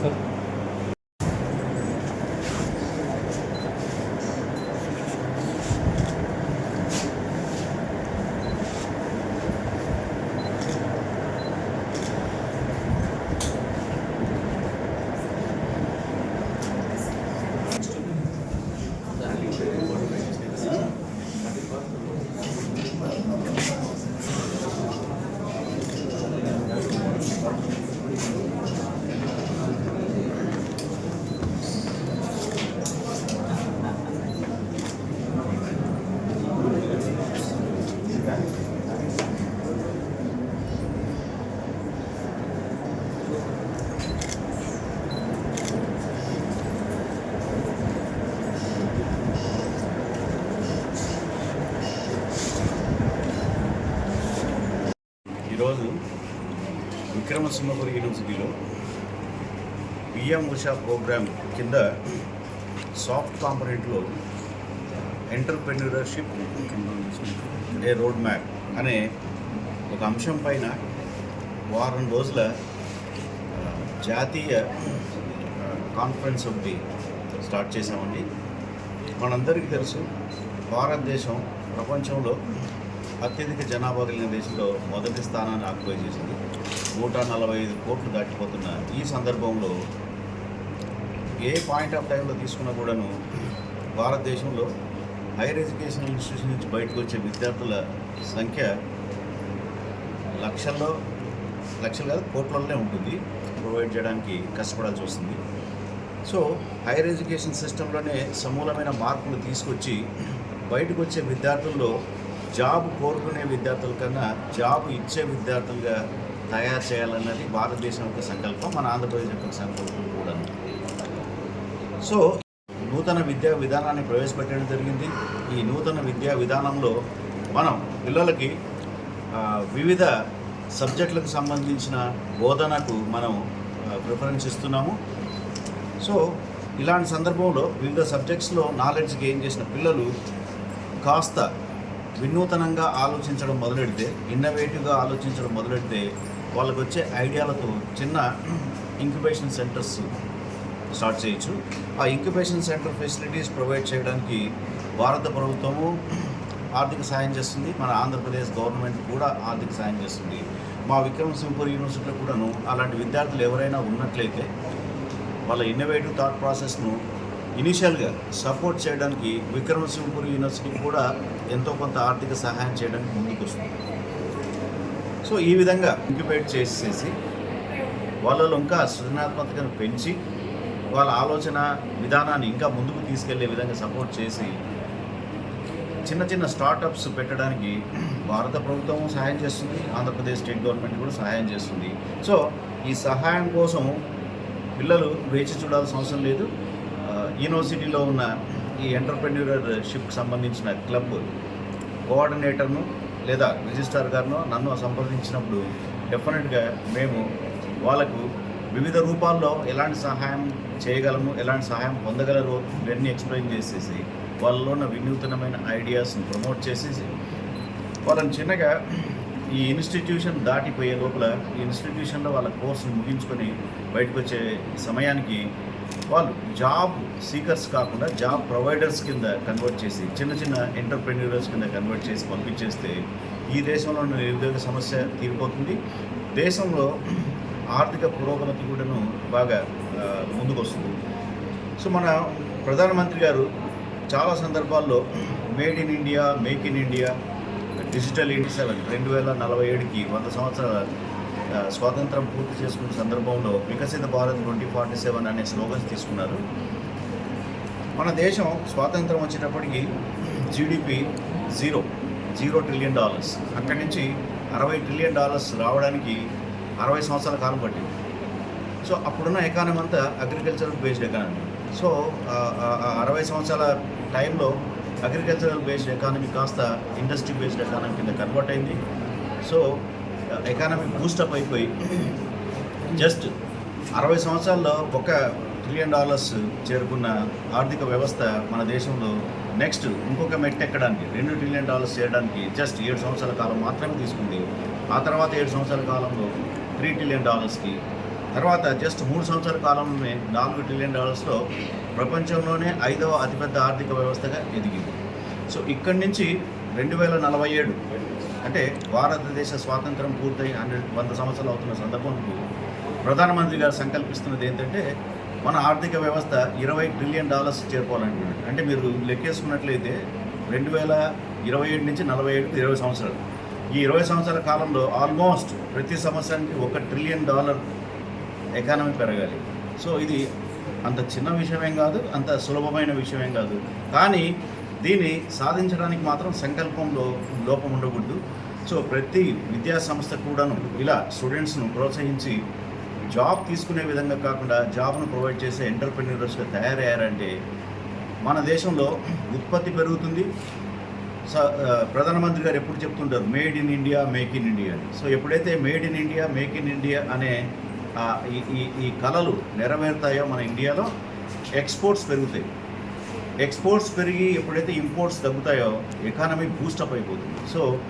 Sir Narasimhapuri యూనివర్సిటీలో PM Usha program కింద soft కాంపనెంట్లో ఎంటర్ప్రెన్యూర్షిప్ ఏ రోడ్ మ్యాప్ అనే ఒక అంశం పైన వారం రోజుల జాతీయ కాన్ఫరెన్స్ ఒకటి స్టార్ట్ చేశామండి. మనందరికీ తెలుసు భారతదేశం ప్రపంచంలో అత్యధిక జనాభా కలిగిన దేశంలో మొదటి స్థానాన్ని ఆక్యుపై చేసింది. నూట నలభై ఐదు కోట్లు దాటిపోతున్న ఈ సందర్భంలో ఏ పాయింట్ ఆఫ్ టైంలో తీసుకున్నా కూడాను భారతదేశంలో హైయర్ ఎడ్యుకేషన్ ఇన్స్టిట్యూషన్ నుంచి బయటకు వచ్చే విద్యార్థుల సంఖ్య లక్షల్లో లక్షలు కాదు కోట్లలోనే ఉంటుంది. ప్రొవైడ్ చేయడానికి కష్టపడాల్సి వస్తుంది. సో హైయర్ ఎడ్యుకేషన్ సిస్టంలోనే సమూలమైన మార్పులు తీసుకొచ్చి బయటకు వచ్చే విద్యార్థుల్లో జాబ్ కోరుకునే విద్యార్థుల కన్నా జాబ్ ఇచ్చే విద్యార్థులుగా తయారు చేయాలన్నది భారతదేశం యొక్క సంకల్పం మన ఆంధ్రప్రదేశ్ యొక్క సంకల్పం కూడా. సో నూతన విద్యా విధానాన్ని ప్రవేశపెట్టడం జరిగింది. ఈ నూతన విద్యా విధానంలో మనం పిల్లలకి వివిధ సబ్జెక్టులకు సంబంధించిన బోధనకు మనం ప్రిఫరెన్స్ ఇస్తున్నాము. సో ఇలాంటి సందర్భంలో వివిధ సబ్జెక్ట్స్లో నాలెడ్జ్ గెయిన్ చేసిన పిల్లలు కాస్త వినూతనంగా ఆలోచించడం మొదలెడితే ఇన్నోవేటివ్గా ఆలోచించడం మొదలెడితే వాళ్ళకు వచ్చే ఐడియాలతో చిన్న ఇంక్యుబేషన్ సెంటర్స్ స్టార్ట్ చేయొచ్చు. ఆ ఇంక్యుబేషన్ సెంటర్ ఫెసిలిటీస్ ప్రొవైడ్ చేయడానికి భారత ప్రభుత్వము ఆర్థిక సాయం చేస్తుంది. మన ఆంధ్రప్రదేశ్ గవర్నమెంట్ కూడా ఆర్థిక సాయం చేస్తుంది. మా విక్రమసింహపురి యూనివర్సిటీలో కూడాను అలాంటి విద్యార్థులు ఎవరైనా ఉన్నట్లయితే వాళ్ళ ఇన్నోవేటివ్ థాట్ ప్రాసెస్ను ఇనీషియల్గా సపోర్ట్ చేయడానికి విక్రమసింహపురి యూనివర్సిటీ కూడా ఎంతో కొంత ఆర్థిక సహాయం చేయడానికి ముందుకు వస్తుంది సో ఈ విధంగా ఇంక్యుబేట్ చేసేసి వాళ్ళలో ఇంకా సృజనాత్మకతను పెంచి వాళ్ళ ఆలోచన విధానాన్ని ఇంకా ముందుకు తీసుకెళ్ళే విధంగా సపోర్ట్ చేసి చిన్న చిన్న స్టార్టప్స్ పెట్టడానికి భారత ప్రభుత్వం సహాయం చేస్తుంది ఆంధ్రప్రదేశ్ స్టేట్ గవర్నమెంట్ కూడా సహాయం చేస్తుంది. సో ఈ సహాయం కోసం పిల్లలు వేచి చూడాల్సిన అవసరం లేదు. యూనివర్సిటీలో ఉన్న ఈ ఎంటర్ప్రెన్యూరర్షిప్కి సంబంధించిన క్లబ్ కోఆర్డినేటర్ను లేదా రిజిస్ట్రార్ గారిను నన్ను సంప్రదించినప్పుడు డెఫినెట్గా మేము వాళ్ళకు వివిధ రూపాల్లో ఎలాంటి సహాయం చేయగలము ఎలాంటి సహాయం పొందగలరు ఇవన్నీ ఎక్స్ప్లెయిన్ చేసేసి వాళ్ళలో ఉన్న వినూతనమైన ఐడియాస్ని ప్రమోట్ చేసేసి వాళ్ళని చిన్నగా ఈ ఇన్స్టిట్యూషన్ దాటిపోయే లోపల ఈ ఇన్స్టిట్యూషన్లో వాళ్ళ కోర్సును ముగించుకొని బయటకు వచ్చే సమయానికి వాళ్ళు జాబ్ సీకర్స్ కాకుండా జాబ్ ప్రొవైడర్స్ కింద కన్వర్ట్ చేసి చిన్న చిన్న ఎంటర్ప్రెన్యూరర్స్ కింద కన్వర్ట్ చేసి పంపించేస్తే ఈ దేశంలో నిరుద్యోగ సమస్య తీరిపోతుంది. దేశంలో ఆర్థిక పురోగతి కూడాను బాగా ముందుకొస్తుంది. ముందుకు వస్తుంది సో మన ప్రధానమంత్రి గారు చాలా సందర్భాల్లో made in India make in India digital India seven రెండు వేల నలభై ఏడుకి వంద సంవత్సరాల స్వాతంత్రం పూర్తి చేసుకున్న సందర్భంలో వికసిత భారత్ ట్వంటీ ఫార్టీ సెవెన్ అనే స్లోగన్స్ తీసుకున్నారు. మన దేశం స్వాతంత్రం వచ్చేటప్పటికి GDP zero zero trillion dollars. అక్కడి నుంచి అరవై ట్రిలియన్ డాలర్స్ రావడానికి అరవై సంవత్సరాల కాలం పట్టింది. సో అప్పుడున్న ఎకానమీ అంతా అగ్రికల్చరల్ బేస్డ్ ఎకానమీ సో ఆ, అరవై సంవత్సరాల టైంలో అగ్రికల్చరల్ బేస్డ్ ఎకానమీ కాస్త ఇండస్ట్రీ బేస్డ్ ఎకానమీ కింద కన్వర్ట్ అయింది. సో ఎకానమీ బూస్టప్ అయిపోయి జస్ట్ అరవై సంవత్సరాల్లో ఒక ట్రిలియన్ డాలర్స్ చేరుకున్న ఆర్థిక వ్యవస్థ మన దేశంలో నెక్స్ట్ ఇంకొక మెట్ ఎక్కడానికి? రెండు ట్రిలియన్ డాలర్స్ చేయడానికి జస్ట్ ఏడు సంవత్సరాల కాలం మాత్రమే తీసుకుంది. ఆ తర్వాత ఏడు సంవత్సరాల కాలంలో త్రీ ట్రిలియన్ డాలర్స్కి తర్వాత జస్ట్ మూడు సంవత్సరాల కాలంలోనే నాలుగు ట్రిలియన్ డాలర్స్లో ప్రపంచంలోనే ఐదవ అతిపెద్ద ఆర్థిక వ్యవస్థగా ఎదిగింది. సో ఇక్కడి నుంచి రెండు వేల నలభై ఏడు అంటే భారతదేశ స్వాతంత్రం పూర్తయి హండ్రెడ్ వంద సంవత్సరాలు అవుతున్న సందర్భంలో ప్రధానమంత్రి గారు సంకల్పిస్తున్నది ఏంటంటే మన ఆర్థిక వ్యవస్థ ఇరవై ట్రిలియన్ డాలర్స్ చేరుకోవాలంటున్నాడు. అంటే మీరు లెక్కేసుకున్నట్లయితే రెండు వేల ఇరవై ఏడు నుంచి నలభై ఏడు ఇరవై సంవత్సరాలు. ఈ ఇరవై సంవత్సరాల కాలంలో ఆల్మోస్ట్ ప్రతి సంవత్సరానికి ఒక ట్రిలియన్ డాలర్ ఎకానమీ పెరగాలి. సో ఇది అంత చిన్న విషయమేం కాదు అంత సులభమైన విషయమేం కాదు. కానీ దీన్ని సాధించడానికి మాత్రం సంకల్పంలో లోపం ఉండకూడదు. సో ప్రతి విద్యా సంస్థ కూడాను ఇలా స్టూడెంట్స్ను ప్రోత్సహించి జాబ్ తీసుకునే విధంగా కాకుండా జాబ్ను ప్రొవైడ్ చేసే ఎంటర్ప్రెన్యూర్స్గా తయారయ్యారంటే మన దేశంలో ఉత్పత్తి పెరుగుతుంది. స- ప్రధానమంత్రి గారు ఎప్పుడు చెప్తుంటారు made in India make in India అని. సో ఎప్పుడైతే made in India make in India అనే ఈ ఈ కళలు నెరవేరుతాయో మన ఇండియాలో ఎక్స్పోర్ట్స్ పెరుగుతాయి. ఎక్స్పోర్ట్స్ పెరిగి ఎప్పుడైతే ఇంపోర్ట్స్ తగ్గుతాయో ఎకానమీ బూస్టప్ అయిపోతుంది. సో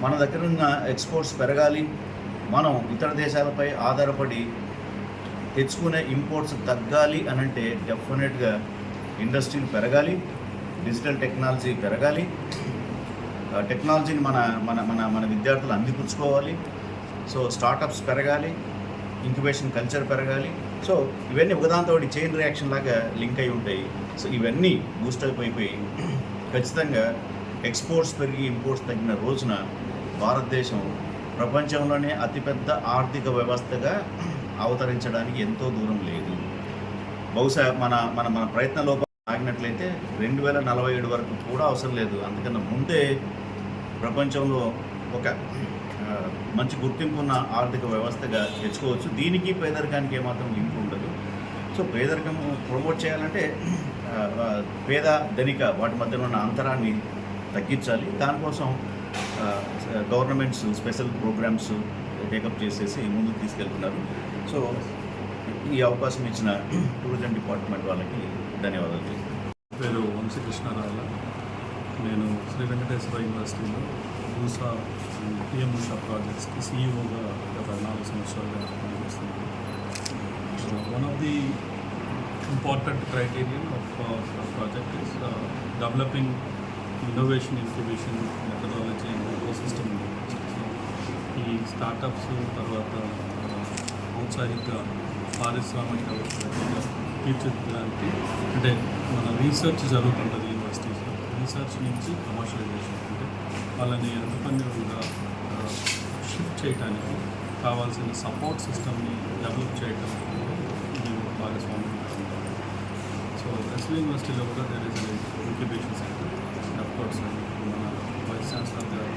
మన దగ్గర ఉన్న ఎక్స్పోర్ట్స్ పెరగాలి. మనం ఇతర దేశాలపై ఆధారపడి తెచ్చుకునే ఇంపోర్ట్స్ తగ్గాలి అని అంటే డెఫినెట్గా ఇండస్ట్రీలు పెరగాలి డిజిటల్ టెక్నాలజీ పెరగాలి. టెక్నాలజీని మన మన మన మన విద్యార్థులు అందిపుచ్చుకోవాలి. సో స్టార్టప్స్ పెరగాలి. ఇంక్యుబేషన్ కల్చర్ పెరగాలి. సో ఇవన్నీ ఒకదాంతో ఒకటి చైన్ రియాక్షన్ లాగా లింక్ అయి ఉంటాయి. సో ఇవన్నీ బూస్టప్ అయిపోయి ఖచ్చితంగా ఎక్స్పోర్ట్స్ పెరిగి ఇంపోర్ట్స్ తగ్గిన రోజున భారతదేశం ప్రపంచంలోనే అతిపెద్ద ఆర్థిక వ్యవస్థగా అవతరించడానికి ఎంతో దూరం లేదు. బహుశా మన మన మన ప్రయత్న లోపం ఆగినట్లయితే రెండు వేల నలభై ఏడు వరకు కూడా అవసరం లేదు. అందుకన్నా ముందే ప్రపంచంలో ఒక మంచి గుర్తింపు ఉన్న ఆర్థిక వ్యవస్థగా తెచ్చుకోవచ్చు. దీనికి పేదరికానికి ఏమాత్రం లింక్ ఉండదు. సో పేదరికం ప్రమోట్ చేయాలంటే పేద ధనిక వాటి మధ్యన ఉన్న అంతరాన్ని తగ్గించాలి. దానికోసం గవర్నమెంట్స్ స్పెషల్ ప్రోగ్రామ్స్ టేకప్ చేసేసి ముందుకు తీసుకెళ్తున్నారు. సో ఈ అవకాశం ఇచ్చిన టూరిజం డిపార్ట్మెంట్ వాళ్ళకి ధన్యవాదాలు పేరు వంశీకృష్ణారావు నేను శ్రీ వెంకటేశ్వర యూనివర్సిటీలో భూసా పిఎం ఉషా ప్రాజెక్ట్స్కి సీఈఓగా గత నాలుగు సంవత్సరాలుగా పనిచేస్తున్నాను one of the important criterion of project is developing innovation incubation methodology and ecosystem ఈ స్టార్టప్స్ తర్వాత uh, ఔత్సాహిక పారిశ్రామిక తీర్చిదిద్దడానికి అంటే మన రీసెర్చ్ జరుగుతుంటుంది యూనివర్సిటీస్లో రీసెర్చ్ నుంచి కమర్షియలైజేషన్ వాళ్ళని ఎంటర్ప్రెన్యూర్గా షిఫ్ట్ చేయడానికి కావాల్సిన సపోర్ట్ సిస్టమ్ని డెవలప్ చేయడం మేము భాగస్వామ్యం సో ఎస్వి యూనివర్సిటీలో కూడా there is incubation centre of course మన వైస్ ఛాన్సలర్ గారు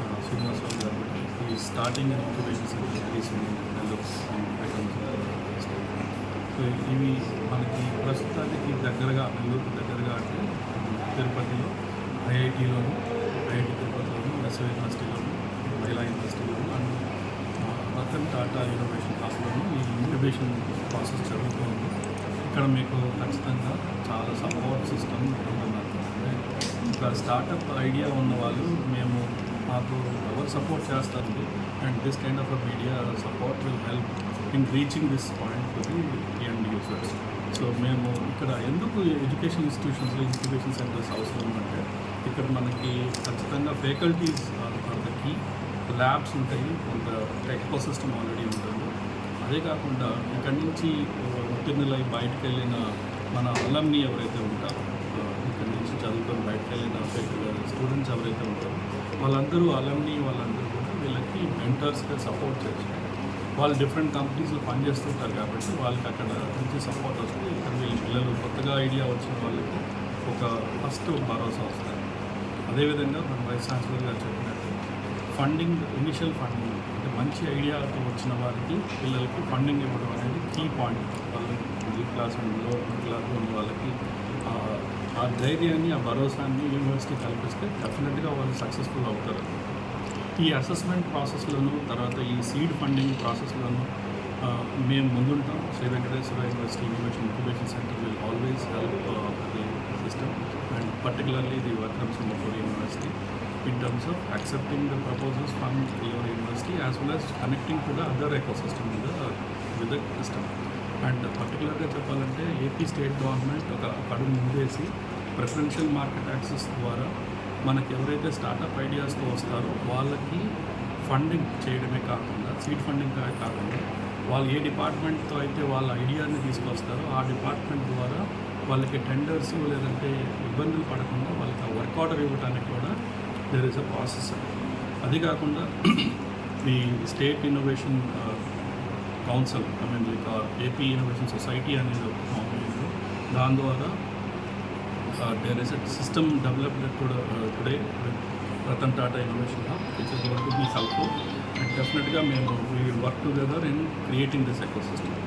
ఆ, శ్రీనివాసరావు గారు ఈ స్టార్టింగ్ ఇంక్యుబేషన్ సెంటర్ తీసుకుని సో ఇవి మనకి ప్రస్తుతానికి దగ్గరగా నెల్లూరుకి దగ్గరగా అంటే తిరుపతిలో ఐఐటీలోను ఐఐటి తిరుపతిలోను యూనివర్సిటీలోను మహిళా యూనివర్సిటీలోను అండ్ రతన్ టాటా ఇన్నోవేషన్ హబ్లోను ఈ ఇంక్యుబేషన్ ప్రాసెస్ జరుగుతూ ఉంది ఇక్కడ మీకు ఖచ్చితంగా చాలా సపోర్ట్ సిస్టమ్ ఉంటున్నారు ఇంకా స్టార్టప్ ఐడియా ఉన్న వాళ్ళు మేము మాకు ఎవరు సపోర్ట్ చేస్తారు and this kind of media support will help in reaching this point to the end users. So మేము ఇక్కడ ఎందుకు ఎడ్యుకేషన్ ఇన్స్టిట్యూషన్స్లో ఇన్స్టిట్యూషన్ సెంటర్స్ అవసరం అంటే ఇక్కడ మనకి ఖచ్చితంగా faculties are the key. Labs ఉంటాయి కొంత ఎకో సిస్టమ్ ఆల్రెడీ ఉంటుంది. అదే కాకుండా ఇక్కడి నుంచి ఉత్తీర్ణులై బయటకు వెళ్ళిన మన అల్లంని ఎవరైతే ఉంటారో ఇక్కడి నుంచి చదువుకొని బయటకు వెళ్ళిన స్టూడెంట్స్ ఎవరైతే ఉంటారో వాళ్ళందరూ అలంని వాళ్ళందరూ కూడా వీళ్ళకి మెంటర్స్గా సపోర్ట్ చేస్తారు. వాళ్ళు డిఫరెంట్ కంపెనీస్లో పనిచేస్తుంటారు కాబట్టి వాళ్ళకి అక్కడ మంచి సపోర్ట్ వస్తుంది. ఇక్కడ వీళ్ళ పిల్లలు కొత్తగా ఐడియా వచ్చిన వాళ్ళకి ఒక ఫస్ట్ భరోసా వస్తుంది. అదేవిధంగా మన వైస్ ఛాన్సలర్ గారు చెప్పినట్టు ఫండింగ్ ఇనిషియల్ ఫండింగ్ అంటే మంచి ఐడియాతో వచ్చిన వారికి పిల్లలకి ఫండింగ్ ఇవ్వడం అనేది కీ పాయింట్ వాళ్ళు మిడిల్ క్లాస్ అండ్లో మిడిల్ క్లాస్ ఉన్న వాళ్ళకి ఆ- ఆ ధైర్యాన్ని ఆ భరోసాన్ని యూనివర్సిటీ కల్పిస్తే డెఫినెట్గా వాళ్ళు సక్సెస్ఫుల్ అవుతారు. ఈ అసెస్మెంట్ ప్రాసెస్లను తర్వాత ఈ సీడ్ ఫండింగ్ ప్రాసెస్లను మేము ముందుంటాం. Sri Venkateswara university incubation incubation centre will always help the system and particularly the workrooms in university in terms of accepting the proposals from your university as well as connecting to the other ecosystem with with system and పర్టికులర్గా చెప్పాలంటే AP state government ఒక పడు ముందేసి presidential market access ద్వారా మనకి ఎవరైతే startup ఐడియాస్తో వస్తారో వాళ్ళకి funding చేయడమే కాకుండా సీడ్ ఫండింగ్ కాకుండా వాళ్ళు ఏ డిపార్ట్మెంట్తో అయితే వాళ్ళ ఐడియాని తీసుకొస్తారో ఆ డిపార్ట్మెంట్ ద్వారా వాళ్ళకి టెండర్స్ లేదంటే ఇబ్బందులు పడకుండా వాళ్ళకి ఆ వర్క్ ఆర్డర్ ఇవ్వడానికి కూడా దెర్ ఇస్ అ ప్రాసెస్ అది కాకుండా ఈ state innovation council I mean like AP innovation society అనేది ఒక దాని ద్వారా there is a system developed today Ratan Tata innovation hub which is going to be and డెఫినెట్గా మేము we work together in creating this ecosystem